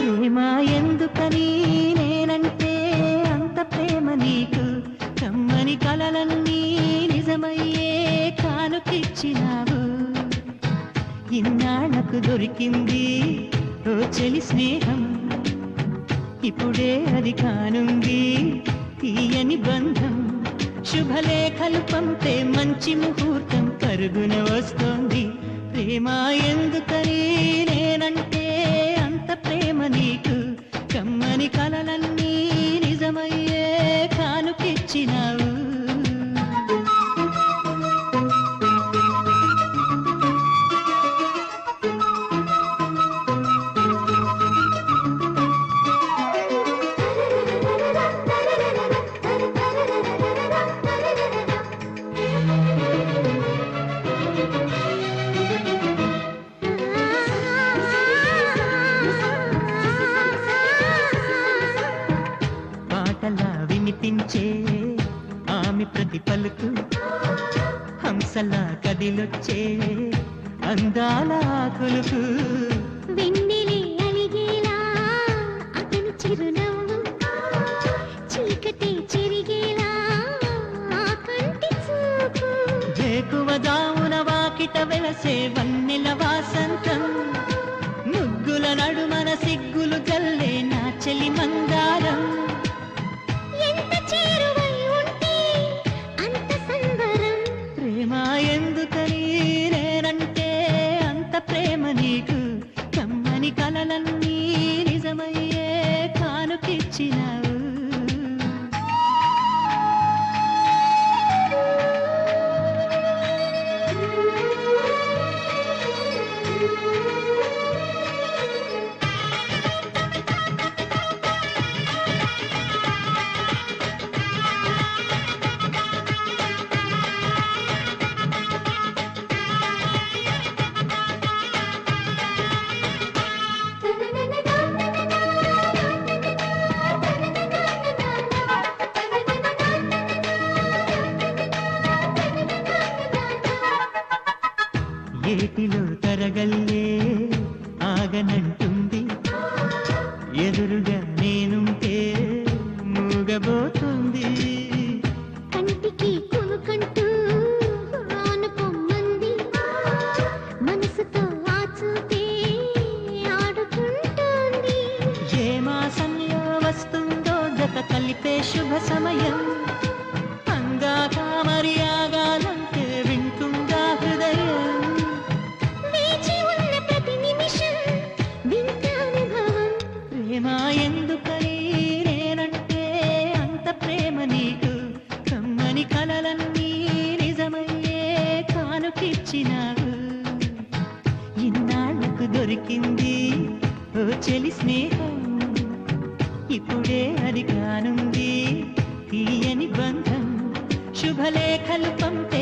ప్రేమ ఎందుకని నేనంటే అంత ప్రేమ నీకు? కమ్మని కలలన్నీ నిజమయ్యే కానుకిచ్చినావు. ఇన్నాళ్ళకు దొరికింది ఓ చెలి స్నేహం. ఇప్పుడే అది కానుంది తీయని బంధం. శుభలేఖలు పంపే మంచి ముహూర్తం కరుగున వస్తోంది. ప్రేమ ఎందుకని నేనంటే కమ్మని కలలను వినిపించే ఆమె ప్రతి పలుకు హంసలా కదిలొచ్చే అందాల కొలుకు. వెన్నెలే అలిగేలా అతని చిరునవ్వు చీకటి చెరిగేలా ఆ కంటి చూపు. వేకువ దామున వాకిట వెలసే వన్నెల వాసంతం. ముగ్గుల నడుమన సిగ్గులు గల్లే నా చెలి మందారం ఏటిలో తరగల్లే ఆగనంటుంది. ఎదురుగా నేనుంటే మూగబోతుంది. కంటికి కొనుకంటూ రాను పొమ్మంది. మనసుతో ఆచూతే ఆడుకుంటోంది. ఏ మాసంలో వస్తుందో జత కలిపే శుభ సమయం. అందాక మరి కానుకిచ్చినావు ఇన్నాళ్ళకు దొరికింది ఓ చెలి స్నేహం. ఇప్పుడే అది కానుంది తీయని బంధం. శుభలేఖలు పంపే